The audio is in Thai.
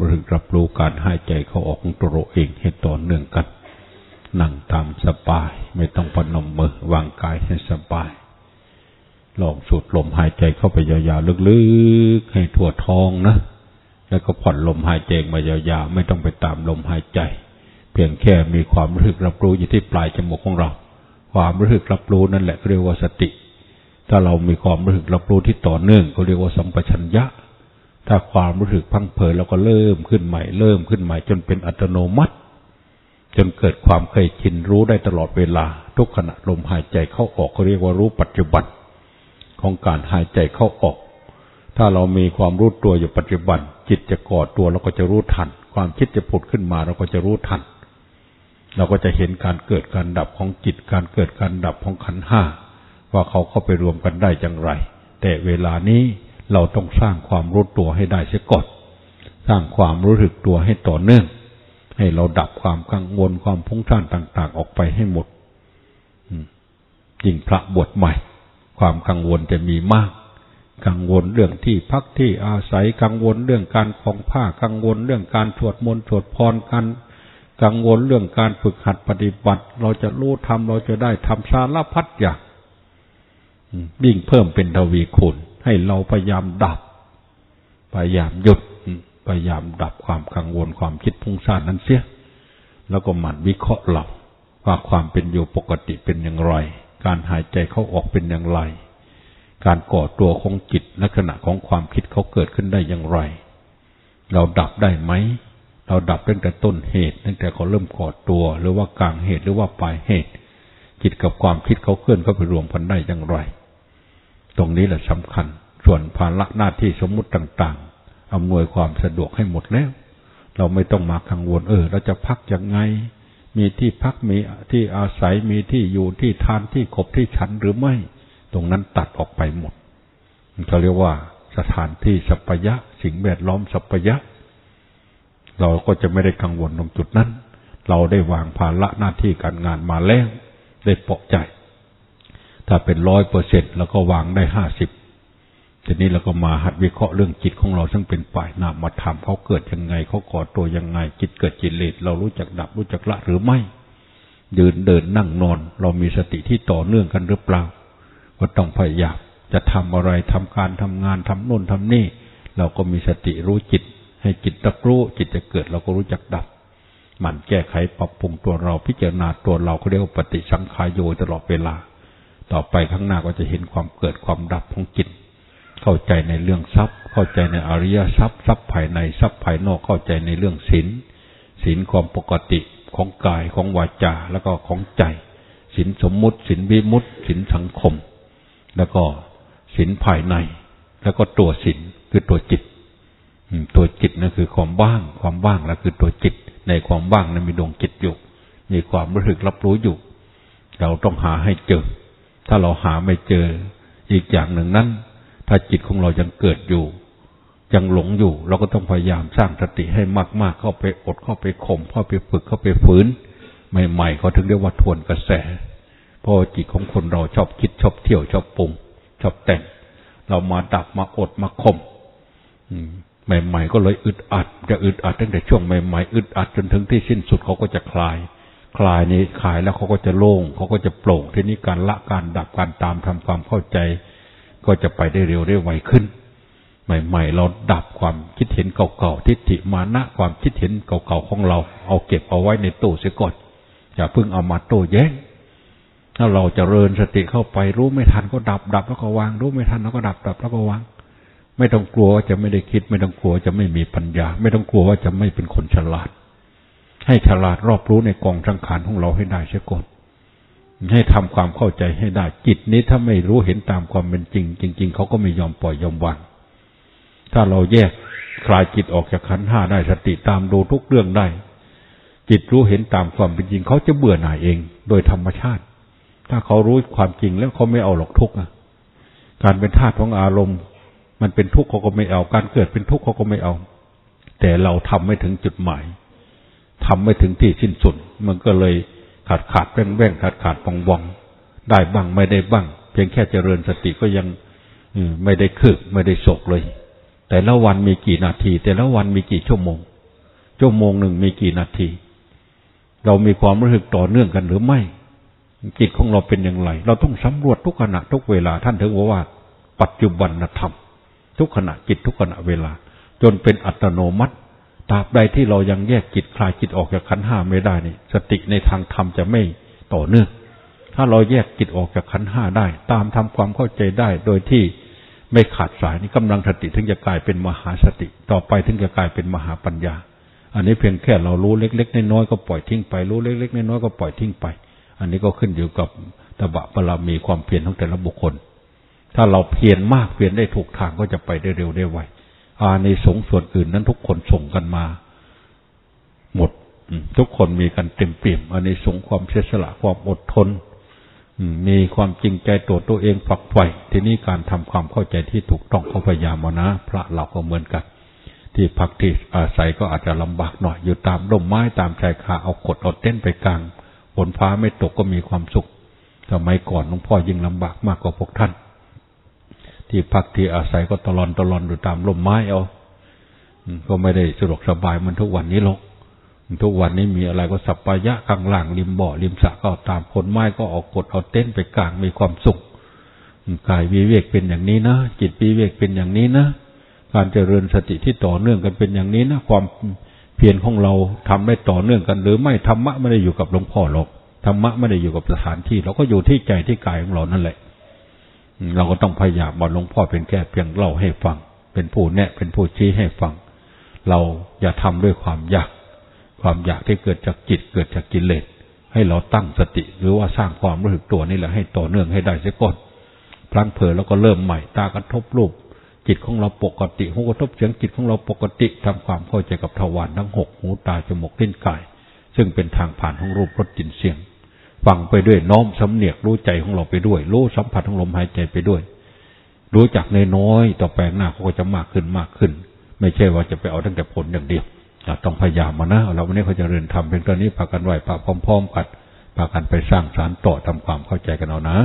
รู้สึกรับรู้การหายใจเข้าออกของตัวเราเองให้ต่อเนื่องกันนั่งตามสบาย ไม่ต้องพนมมือวางกายให้สบาย ลองสูดลมหายใจเข้าไปยาวๆลึกๆ ให้ทั่วท้องนะ แล้วก็ผ่อนลมหายใจมายาวๆ ไม่ต้องไปตามลมหายใจ เพียงแค่มีความรู้สึกรับรู้อยู่ที่ปลายจมูกของเรา ความรู้สึกรับรู้นั่นแหละเรียกว่าสติ ถ้าเรามีความรู้สึกรับรู้ที่ต่อเนื่องก็เรียกว่าสัมปชัญญะ ถ้าความรู้สึกพังเผยเราก็เริ่มขึ้นใหม่ เริ่มขึ้นใหม่ จนเป็นอัตโนมัติ จนเกิดความเคยชินรู้ได้ตลอดเวลา ทุกขณะลมหายใจเข้าออกก็เรียกว่ารู้ปัจจุบันของการหายใจเข้าออก ถ้าเรามีความรู้ตัวอยู่ปัจจุบัน จิตจะก่อตัวเราก็จะรู้ทัน ความคิดจะผุดขึ้นมาเราก็จะรู้ทัน เราก็จะเห็นการเกิดการดับของจิตการเกิดการดับของขันห้าว่าเขาเข้าไปรวมกันได้อย่างไร แต่เวลานี้ เราต้องสร้างความรู้ตัวให้ได้เสียก่อนสร้างความรู้สึกตัวให้ต่อเนื่อง ให้เราดับความกังวลความพุ่งท่านต่าง ๆ ออกไปให้หมดยิ่งพระบวชใหม่ ความกังวลจะมีมาก กังวลเรื่องที่พักที่อาศัยกังวลเรื่องการคลองผ้ากังวลเรื่องการสวดมนต์สวดพรกันกังวลเรื่องการฝึกหัดปฏิบัติ เราจะรู้ทำเราจะได้ทำสารพัดอย่างยิ่งเพิ่มเป็นทวีคูณ ให้เราพยายามดับ พยายามหยุด พยายามดับความกังวลความคิดพุ่งซ่านนั้นเสีย แล้วก็หมั่นวิเคราะห์เราว่าความเป็นอยู่ปกติเป็นอย่างไร การหายใจเข้าออกเป็นอย่างไร การก่อตัวของจิตลักษณะของความคิดเขาเกิดขึ้นได้อย่างไร เราดับได้ไหม เราดับตั้งแต่ต้นเหตุ ตั้งแต่เขาเริ่มก่อตัว หรือว่ากลางเหตุหรือว่าปลายเหตุ จิตกับความคิดเขาเคลื่อนเข้าไปรวมกันได้อย่างไร ตรงนี้แหละสำคัญ ส่วนภาระหน้าที่สมมุติต่างๆอำนวยความสะดวกให้หมดแล้ว เราไม่ต้องมากังวล เออ เราจะพักยังไง มีที่พักมีที่อาศัยมีที่อยู่ที่ทานที่ขบที่ฉันหรือไม่ ตรงนั้นตัดออกไปหมดเขาเรียกว่าสถานที่สัพยะ สิ่งแวดล้อมสัพยะ เราก็จะไม่ได้กังวลตรงจุดนั้น เราได้วางภาระหน้าที่การงานมาแล้ว ได้เปาะใจ ถ้าเป็นร้อยเปอร์เซ็นต์แล้วก็วางได้ห้าสิบทีนี้เราก็มาหัดวิเคราะห์เรื่องจิตของเราซึ่งเป็นฝ่ายนามธรรมเขาเกิดยังไงเขาก่อตัวยังไง จิตเกิดจิตเลสเรารู้จักดับรู้จักละหรือไม่ยืนเดินนั่งนอน เรามีสติที่ต่อเนื่องกันหรือเปล่า ก็ต้องพยายามจะทำอะไรทำการทำงานทำโน่นทำนี่ เราก็มีสติรู้จิต ให้จิตรับรู้จิตจะเกิดเราก็รู้จักดับมันแก้ไขปรับปรุงตัวเราพิจารณาตัวเราก็เรียกว่าปฏิสังขายโยตลอดเวลา ต่อไปข้างหน้าก็จะเห็นความเกิดความดับของจิต เข้าใจในเรื่องทรัพย์ เข้าใจในอริยทรัพย์ทรัพย์ภายในทรัพย์ภายนอกเข้าใจในเรื่องศีลศีลความปกติของกายของวาจาแล้วก็ของใจศีลสมมุติศีลวิมุตติศีลสังคม แล้วก็ศีลภายใน แล้วก็ตัวศีลคือตัวจิตตัวจิตนั่นคือความว่าง ความว่างแล้วคือตัวจิต ในความว่างนั้นมีดวงจิตอยู่ มีความรู้สึกรับรู้อยู่ เราต้องหาให้เจอ ถ้าเราหาไม่เจออีกอย่างหนึ่งนั้น ถ้าจิตของเรายังเกิดอยู่ ยังหลงอยู่ เราก็ต้องพยายามสร้างสติให้มาก ๆ เข้าไปอดเข้าไปข่มเข้าไปฝึกเข้าไปฝืนใหม่ๆเขาถึงเรียกว่าทวนกระแส เพราะจิตของคนเราชอบคิดชอบเที่ยวชอบปรุงชอบแต่ง เรามาดับมาอดมาข่มใหม่ ๆ ก็เลยอึดอัด จะอึดอัดตั้งแต่ช่วงใหม่ๆอึดอัดจนถึงที่สิ้นสุดเขาก็จะคลาย คลายนี้คลายแล้วเขาก็จะโล่งเขาก็จะโปร่งทีนี้การละการดับการตามทำความเข้าใจ ก็จะไปได้เร็วได้ไวขึ้น ใหม่ ๆ เราดับความคิดเห็นเก่าๆทิฏฐิมานะความคิดเห็นเก่าๆของเรา เอาเก็บเอาไว้ในตู้เสียก่อนอย่าเพิ่งเอามาโต้แย้งถ้าเราจะเริญสติเข้าไปรู้ไม่ทันก็ดับดับแล้วก็วาง รู้ไม่ทันแล้วก็ดับดับแล้วก็วาง ไม่ต้องกลัวว่าจะไม่ได้คิด ไม่ต้องกลัวจะไม่มีปัญญา ไม่ต้องกลัวว่าจะไม่เป็นคนฉลาด ให้ฉลาดรอบรู้ในกองสังขารของเราให้ได้เสียก่อนให้ทำความเข้าใจให้ได้จิตนี้ถ้าไม่รู้เห็นตามความเป็นจริง จริง ๆเขาก็ไม่ยอมปล่อยยอมวางถ้าเราแยกคลายจิตออกจากขันห้าได้สติตามดูทุกเรื่องได้ จิตรู้เห็นตามความเป็นจริง เขาจะเบื่อหน่ายเอง โดยธรรมชาติ ถ้าเขารู้ความจริงแล้วเขาไม่เอาหรอกทุกข์การเป็นธาตุของอารมณ์ มันเป็นทุกข์เขาก็ไม่เอา การเกิดเป็นทุกข์เขาก็ไม่เอา แต่เราทำไม่ถึงจุดหมาย ทำไม่ถึงที่สิ้นสุด มันก็เลยขาดขาดแว่งแว่งขาดขาดปองบองได้บ้างไม่ได้บ้าง เพียงแค่เจริญสติก็ยังไม่ได้คืบไม่ได้โศกเลย แต่ละวันมีกี่นาที แต่ละวันมีกี่ชั่วโมง ชั่วโมงหนึ่งมีกี่นาที เรามีความรู้สึกต่อเนื่องกันหรือไม่ จิตของเราเป็นอย่างไร เราต้องสำรวจทุกขณะทุกเวลาท่านถึงบอกว่า ปัจจุบันธรรม ทุกขณะจิตทุกขณะเวลา จนเป็นอัตโนมัติ ตราบใดที่เรายังแยกจิตคลายจิตออกจากขันห้าไม่ได้นี่สติในทางธรรมจะไม่ต่อเนื่องถ้าเราแยกจิตออกจากขันห้าได้ ตามทำความเข้าใจได้ โดยที่ไม่ขาดสายนี่กำลังสติถึงจะกลายเป็นมหาสติ ต่อไปถึงจะกลายเป็นมหาปัญญา อันนี้เพียงแค่เรารู้เล็ก ๆน้อยๆก็ปล่อยทิ้งไปรู้เล็ก ๆน้อยๆก็ปล่อยทิ้งไป อันนี้ก็ขึ้นอยู่กับตบะบารมีความเพียรของแต่ละบุคคล ถ้าเราเพียรมากเพียรได้ถูกทางก็จะไปได้เร็วได้ไว อาในสงส่วนอื่นนั้นทุกคนส่งกันมา หมดทุกคนมีกันเต็มเปี่ยมอันในสงความเสียสละความอดทนมีความจริงใจตัวตัวเองฝักใฝ่ทีนี้การทำความเข้าใจที่ถูกต้องเขาพยายามมานะ พระเราก็เหมือนกัน ที่พักที่อาศัยก็อาจจะลำบากหน่อยอยู่ตามร่มไม้ตามชายคาเอากดเอาเต้นไปกลางฝนฟ้าไม่ตกก็มีความสุขสมัยก่อนหลวงพ่อยิ่งลำบากมากกว่าพวกท่าน ที่พักที่อาศัยก็ตลอนตลอนอยู่ตามร่มไม้เอาก็ไม่ได้สะดวกสบายมือนทุกวันนี้หรอกทุกวันนี้มีอะไรก็สัปปายะข้างล่างริมบ่อริมสะก็ตามผลไม้ก็ออกกดเอาเต้นไปกลางมีความสุขกายวิเวกเป็นอย่างนี้นะจิตวิเวกเป็นอย่างนี้นะการเจริญสติที่ต่อเนื่องกันเป็นอย่างนี้นะความเพียรของเราทำได้ต่อเนื่องกัน หรือไม่ธรรมะไม่ได้อยู่กับหลวงพ่อหรอกธรรมะไม่ได้อยู่กับสถานที่ เราก็อยู่ที่ใจที่กายของเรานั่นแหละ เราก็ต้องพยายามบอกหลวงพ่อเป็นแค่เพียงเล่าให้ฟัง เป็นผู้แนะ เป็นผู้ชี้ให้ฟัง เราอย่าทำด้วยความอยาก ความอยากที่เกิดจากจิตเกิดจากกิเลสให้เราตั้งสติ หรือว่าสร้างความรู้สึกตัวนี่แหละให้ต่อเนื่องให้ได้เสียก่อนพลังเผลอแล้วก็เริ่มใหม่ตากระทบรูปจิตของเราปกติหูกระทบเสียงจิตของเราปกติทำความเข้าใจกับทวารทั้งหกหูตาจมูกลิ้นกาย ซึ่งเป็นทางผ่านของรูปรสกลิ่นเสียง ฟังไปด้วยน้อมสำเนียกรู้ใจของเราไปด้วย รู้สัมผัสของลมหายใจไปด้วย รู้จักในน้อยต่อไปหน้าเขาก็จะมากขึ้นมากขึ้น ไม่ใช่ว่าจะไปเอาตั้งแต่ผลอย่างเดียวต้องพยายามมานะเราวันนี้เขาจะเรียนทำเป็นตอนนี้พากันไหวพาพร้อม ๆ กันพากันไปสร้างสารต่อทำความเข้าใจกันเอานะ